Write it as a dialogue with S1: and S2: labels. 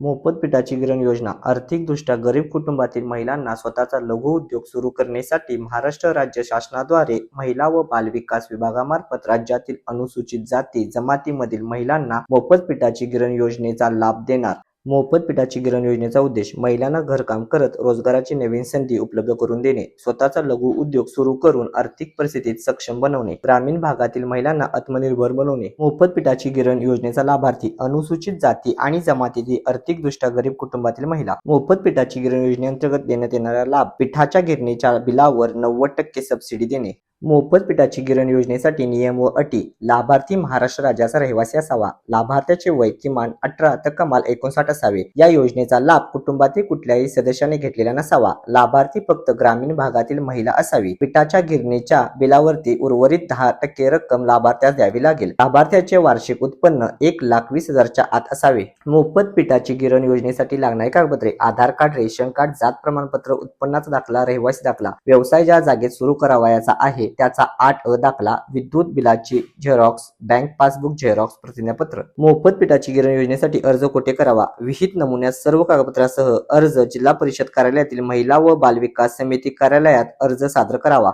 S1: मोफत पिठाची गिरण योजना. आर्थिकदृष्ट्या गरीब कुटुंबातील महिलांना स्वतःचा लघु उद्योग सुरू करण्यासाठी महाराष्ट्र राज्य शासनाद्वारे महिला व बालविकास विभागामार्फत राज्यातील अनुसूचित जाती जमातीमधील महिलांना मोफत पिठाची गिरण योजनेचा लाभ देणार. मोफत पिठाची गिरण योजनेचा उद्देश महिलांना घरकाम करत रोजगाराची नवीन संधी उपलब्ध करून देणे स्वतःचा लघु उद्योग सुरू करून आर्थिक परिस्थितीत सक्षम बनवणे ग्रामीण भागातील महिलांना आत्मनिर्भर बनवणे. मोफत पिठाची गिरण योजनेचा लाभार्थी अनुसूचित जाती आणि जमातीतील आर्थिकदृष्ट्या गरीब कुटुंबातील महिला. मोफत पिठाची गिरण योजनेअंतर्गत देण्यात येणारा लाभ पिठाच्या गिरणीच्या बिलावर नव्वद टक्के सबसिडी देणे. मोफत पिठाची गिरण योजनेसाठी नियम व अटी. लाभार्थी महाराष्ट्र राज्याचा रहिवासी असावा. लाभार्थ्याचे वय किमान अठरा तर कमाल एकोणसाठ असावे. या योजनेचा लाभ कुटुंबातील कुठल्याही सदस्याने घेतलेला नसावा. लाभार्थी फक्त ग्रामीण भागातील महिला असावी. पिठाच्या गिरणीच्या बिलावरती उर्वरित दहा टक्के रक्कम लाभार्थ्यास द्यावी लागेल. लाभार्थ्याचे वार्षिक उत्पन्न एक लाख वीस हजारच्या आत असावे. मोफत पिठाची गिरण योजनेसाठी लागणारी कागदपत्रे आधार कार्ड रेशन कार्ड जात प्रमाणपत्र उत्पन्नाचा दाखला रहिवासी दाखला व्यवसाय ज्या जागेत सुरू करावयाचा आहे त्याचा आठ अ दाखला विद्युत बिलाची झेरॉक्स बँक पासबुक झेरॉक्स प्रतिज्ञापत्र मोफत पिठाची गिरण योजनेसाठी अर्ज कोठे करावा? विहित नमुन्यात सर्व कागदपत्रासह अर्ज जिल्हा परिषद कार्यालयातील महिला व बालविकास समिती कार्यालयात अर्ज सादर करावा.